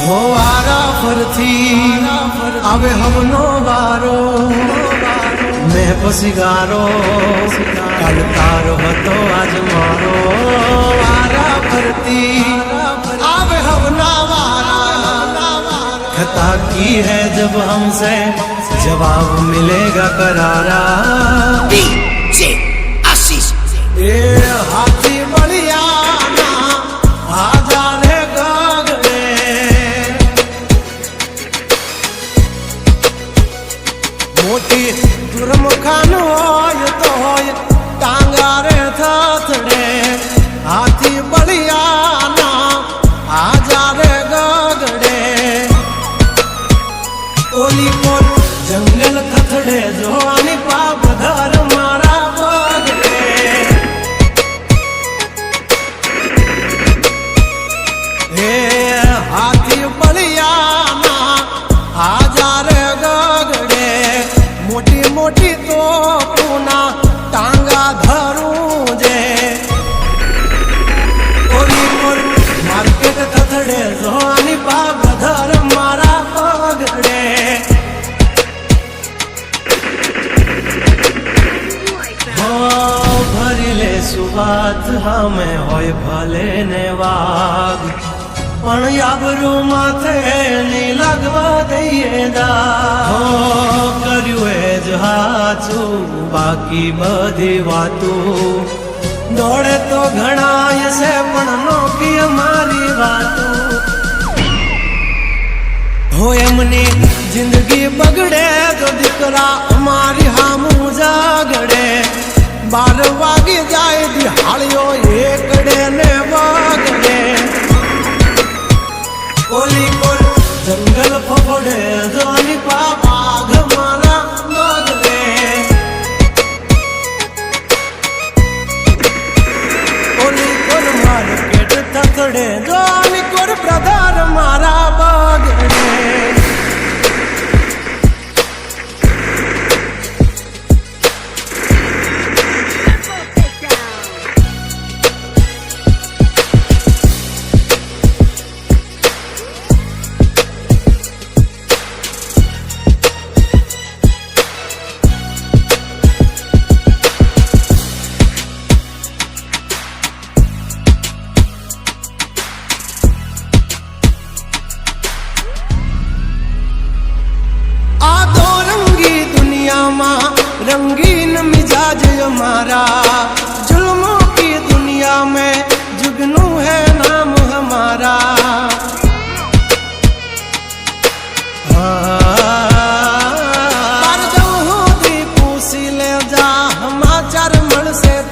હો વારા ફરથી આવે હવનો વારો મેં પછી ગારો કાલ તારો હતો આજ મારો વારા ફરતી આવે હવના વારા खता की है जब हमसे जवाब मिलेगा करारा DJ Assis. એ હાથી મોટી દુર્મખાન હોય તો હોય, ટાંગારે થથડે, હાથી બળિયાના આજારે ગગડે. ઓલી કોર જંગલ થથડે જોવાની પાપ ધર સુવાત હમે હોય ભલે ને વાગ પણ યાબરૂ માથે ની લાગવા દઈએ દા હો કર્યું એ જ હાચું બાકી બધી વાતું દોડે તો ઘણાય છે પણ નોકી અમારી વાતું હો એમની જિંદગી બગડે તો દીકરા અમારી હામું જાગડે બાર વાગી જાય દિહાળીઓ એકડે ને વાગડે ઓલી કોલ જંગલ ફફડે જોની પાગ મારા મગડે ઓલી કોર માર્કેટ થથડે જોની अमा, रंगीन मिजाज हमारा। जुल्मों की दुनिया में जुगनू है नाम हमारा।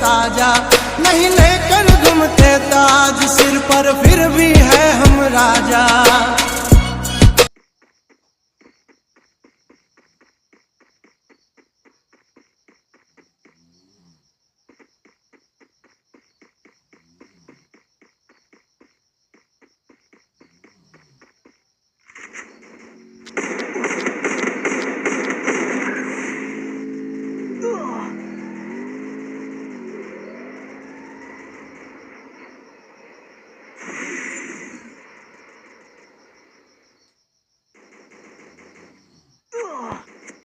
ताज़ा। नहीं लेकर घूमते ताज, सिर पर फिर भी है हम राजा।